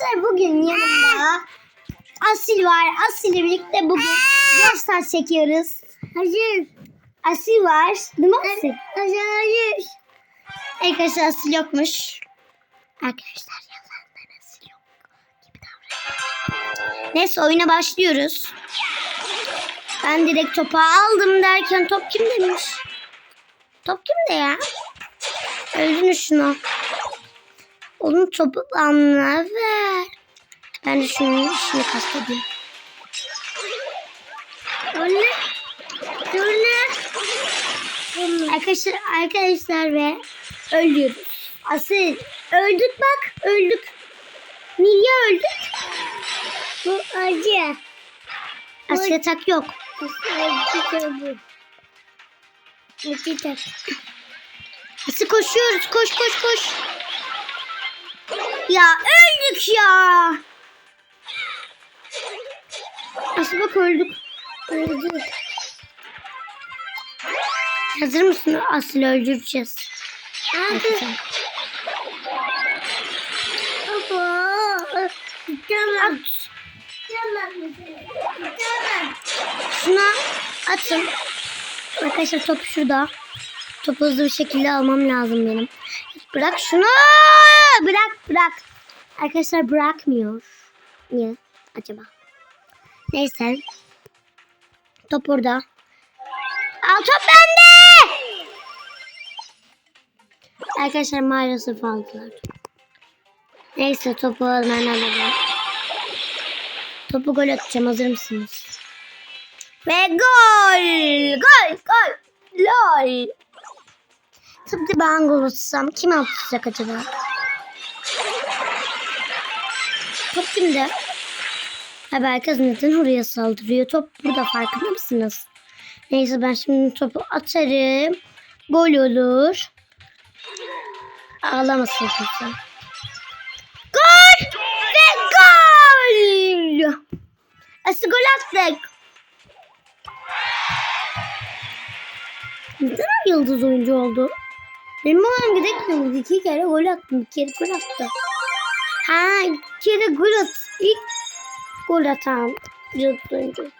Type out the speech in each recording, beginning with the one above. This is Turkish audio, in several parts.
Arkadaşlar bugün yanımda Asil var. Asil ile birlikte bugün Rostar çekiyoruz. Hayır. Asil var. Değil mi Asil? Hayır. Arkadaşlar Asil yokmuş. Arkadaşlar yalandan Asil yok. Gibi davranıyor. Neyse oyuna başlıyoruz. Ben direkt topu aldım derken top kim demiş? Top kimde ya? Öldürün şunu. Onun topu bana ver. Ben de şunun işini kastediyorum. Dur ne? Arkadaşlar, arkadaşlar ve ölüyoruz. Asıl öldük bak öldük. Niye öldük? Bu acı. Asıl yatak yok. Acı bu. Acı tak. Asıl koşuyoruz koş koş koş. Ya öldük ya. Asıl bak öldük. Öldük. Hazır mısın? Asıl öldüreceğiz. Hadi. Tamam. Tamam. Şuna atın. Arkadaşlar top şurada. Topu hızlı bir şekilde almam lazım benim. Bırak şunu. Bırak bırak. Arkadaşlar bırakmıyor. Niye acaba? Neyse. Top orada. Al top bende. Arkadaşlar maalesef aldılar. Neyse topu hemen alalım. Topu gol atacağım. Hazır mısınız? Ve gol! Gol! Gol! Lol! Tabii ben gol atsam kim atacak acaba? Top kimde? Abi herkes neden oraya saldırıyor? Top burada farkında mısınız? Neyse ben şimdi topu atarım. Gol olur. Ağlamasın kimse. Gol! Ve gol! Asıl gol attık. Neden yıldız oyuncu oldu? Benim oğlum gidemiyordu. İki kere gol attım. Bir kere gol attı. Ha iki kere gol at. İlk gol atan yıldız oyuncu.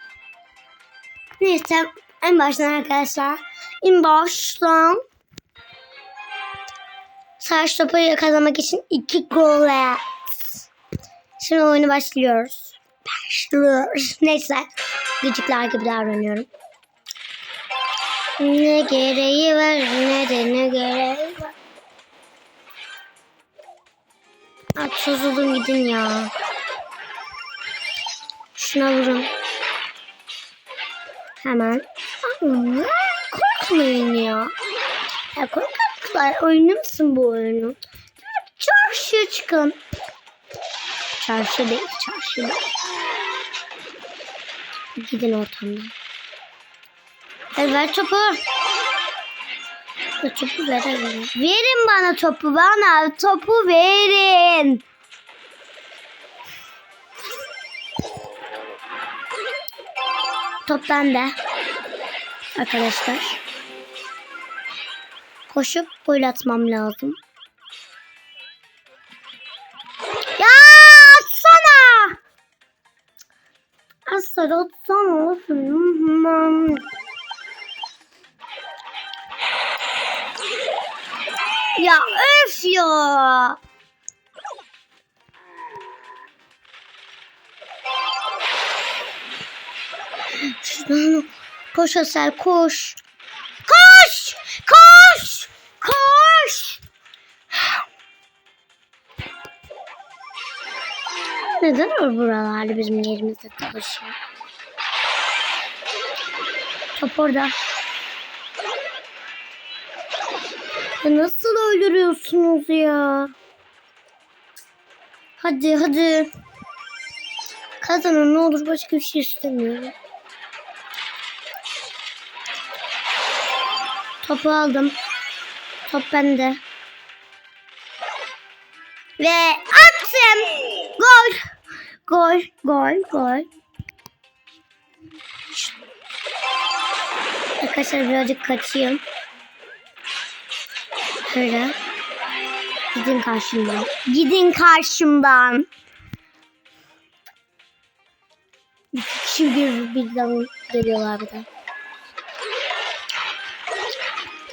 Neyse en baştan arkadaşlar. En baştan Savaş topu yakalamak için iki gol at. Şimdi oyunu başlıyoruz. Başlıyoruz. Neyse. Gıcıklar gibi davranıyorum. Ne gereği var ne de ne gereği var. At sozulun gidin ya. Şuna vurun. Hemen. Aa, Korkmayın ya. Ya korkaklar oyunu musun bu oyunu? Çarşıya çıkın. Çarşı değil, çarşı değil. Gidin ortamdan. Ver topu. Ver topu verin. Verin bana topu bana. Topu verin. Top bende. Arkadaşlar. Koşup gol atmam lazım. Ya atsana. Asla atsana. Atsana. Ya öf ya. Koş Asel koş. Koş! Koş! Koş! Neden o buralarda bizim yerimizde dolaşıyor? Top orada. Ya nasıl öldürüyorsunuz ya? Hadi hadi. Kazanın ne olur başka bir şey istemiyorum. Topu aldım. Top bende. Ve attım. Gol. Gol, gol, gol. Arkadaşlar birazcık kaçayım. Şöyle. Gidin karşımdan. Gidin karşımdan. İki kişi bir, birden geliyorlar bir de.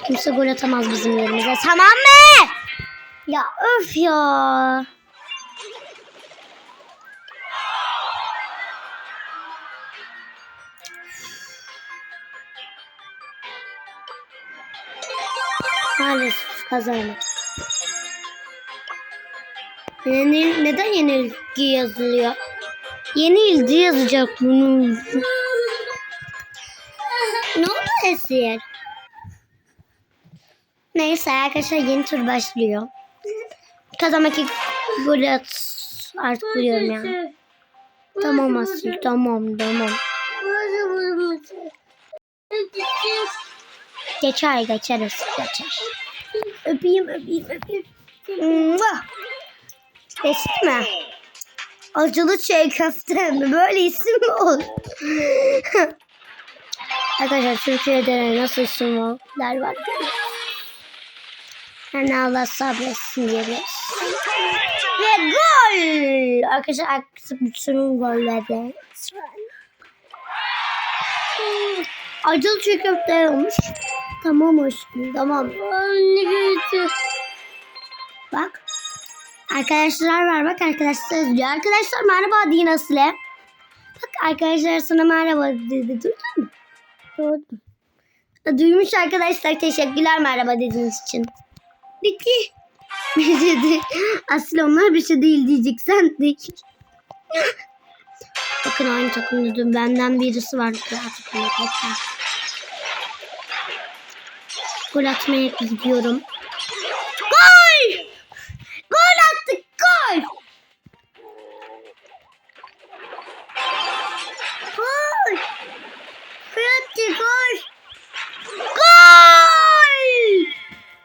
Kimse gol atamaz bizim yerimize. Tamam mı? Ya öf ya. Maalesef kazandık. Yeni, neden yenilgi yazılıyor? Yenilgi yazacak bunu. ne oldu Esir? Neyse arkadaşlar yeni tur başlıyor. Kazanmak ilk gol at artık biliyorum yani. Tamam Asil tamam tamam. Geçer geçeriz geçer. Öpeyim öpeyim öpeyim. Geçti mi? Acılı çiğ köfte mi? Böyle isim mi olur? Arkadaşlar Türkiye'de nasıl isimler var? Yani Allah sabretsin diyoruz. Ve gol! Arkadaşlar artık bütün golleri. Acılı çiğ köfte olmuş. Tamam aşkım tamam. Bak. Arkadaşlar var bak arkadaşlar yazıyor. Arkadaşlar merhaba deyin Asile. Bak arkadaşlar sana merhaba dedi. Duydun mu? Duydum. Duymuş arkadaşlar. Teşekkürler merhaba dediğiniz için. Peki. Ne dedi? Asile onlar bir şey değil diyecek sen de. Bakın aynı takımda benden birisi var. Takımda bakın. Gol atmaya gidiyorum. Gol! Gol attık gol! Gol! Fırat'cı gol! Gol!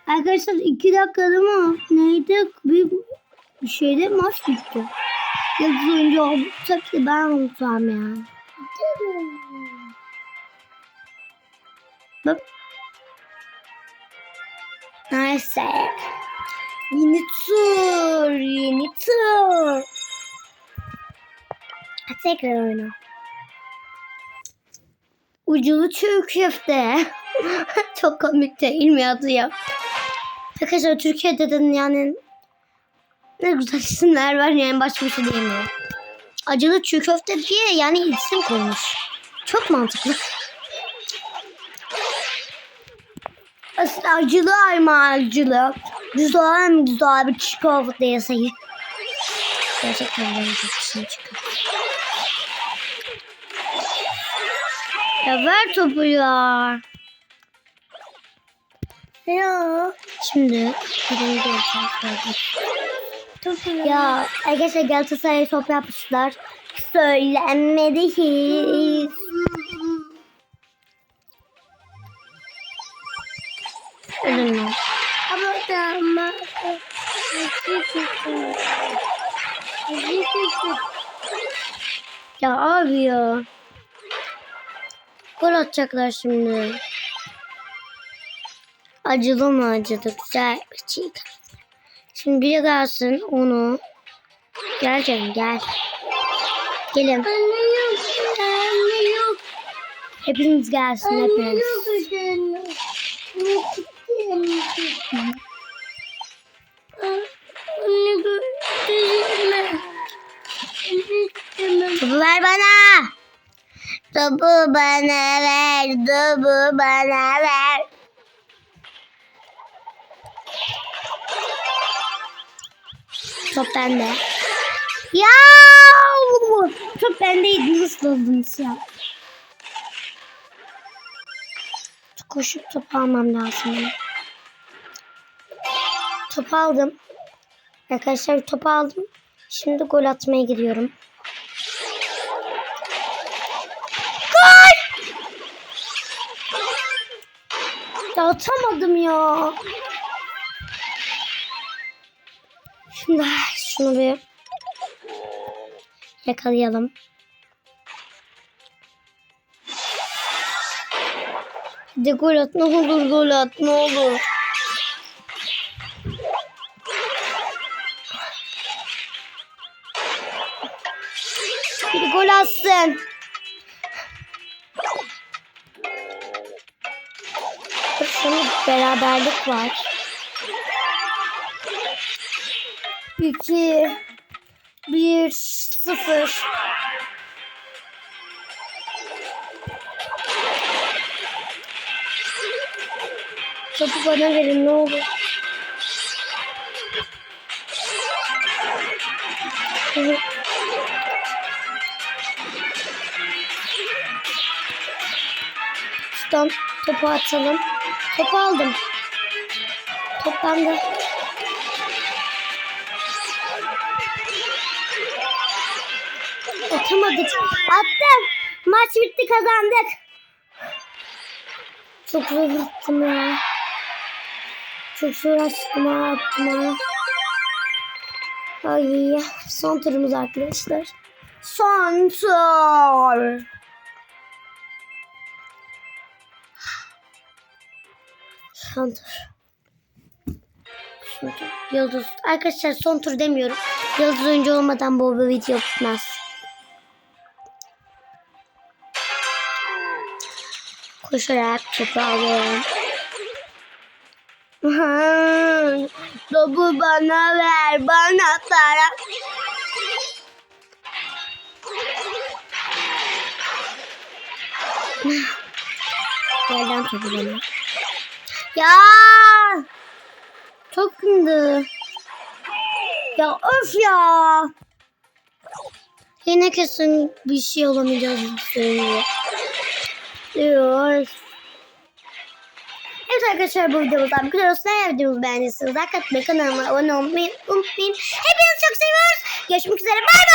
Arkadaşlar iki dakikada mı? Neydi? Bir, bir şeyde maç bitti. Yıldız oyuncu olsak ki ben unutsam ya. Bak. Neyse. Yeni tur. Yeni tur. Tekrar oyna. Uculu çiğ köfte. Çok komik değil mi adı ya? Arkadaşlar Türkiye'de de yani ne güzel isimler var yani başka bir şey diyemiyorum. Acılı çiğ köfte diye yani isim koymuş. Çok mantıklı. Aslında acılı ayma acılı. Güzel mi güzel bir köfte yasayı. Gerçekten benim çok işim çıkıyor. Ya ver topu ya. Ya. Şimdi birinci olacağız. Ya arkadaşlar Galatasaray'a top yapmışlar. Söylenmedi hiç. Lan. Ama ama. Ya abi ya. Gol atacaklar şimdi. Acılı mı acıdı? Güzel bir köfte. Şimdi biri gelsin onu. Gel canım gel. Gelin. Anne yok. Anne yok. Hepiniz gelsin Anne hepiniz. yok. Anne. Ne gitti Topu ver bana. Topu bana ver. Topu bana ver. Top bende. Ya! Top bendeydi. Nasıl oldunuz ya? Koşup top almam lazım. benim. Top aldım. Arkadaşlar top aldım. Şimdi gol atmaya gidiyorum. Gol! Ya atamadım ya. Şimdi şunu bir yakalayalım. Hadi gol at ne olur gol at ne olur. ben. Şimdi beraberlik var. İki, bir, sıfır. Topu bana verin ne olur. Hı. Şuradan topu atalım. Topu aldım. Top bende. Atamadık. Attım. Maç bitti kazandık. Çok zor attım ya. Çok zor açtım ha attım ha. Ay son turumuz arkadaşlar. Son tur. Son tur. Tur. Yıldız. Arkadaşlar son tur demiyorum. Yıldız oyuncu olmadan bu video bitmez. Koşarak topu alıyorum. Topu bana ver, bana para. Yerden topu bana. Ya! Çok gündü. Ya öf ya. Yine kesin bir şey olamayacağız. Diyor. Evet arkadaşlar bu videomuzdan bu kadar olsun. Eğer videomuzu beğendiyseniz like atmayı, kanalıma abone olmayı unutmayın. Hepinizi çok seviyoruz. Görüşmek üzere. Bay bay.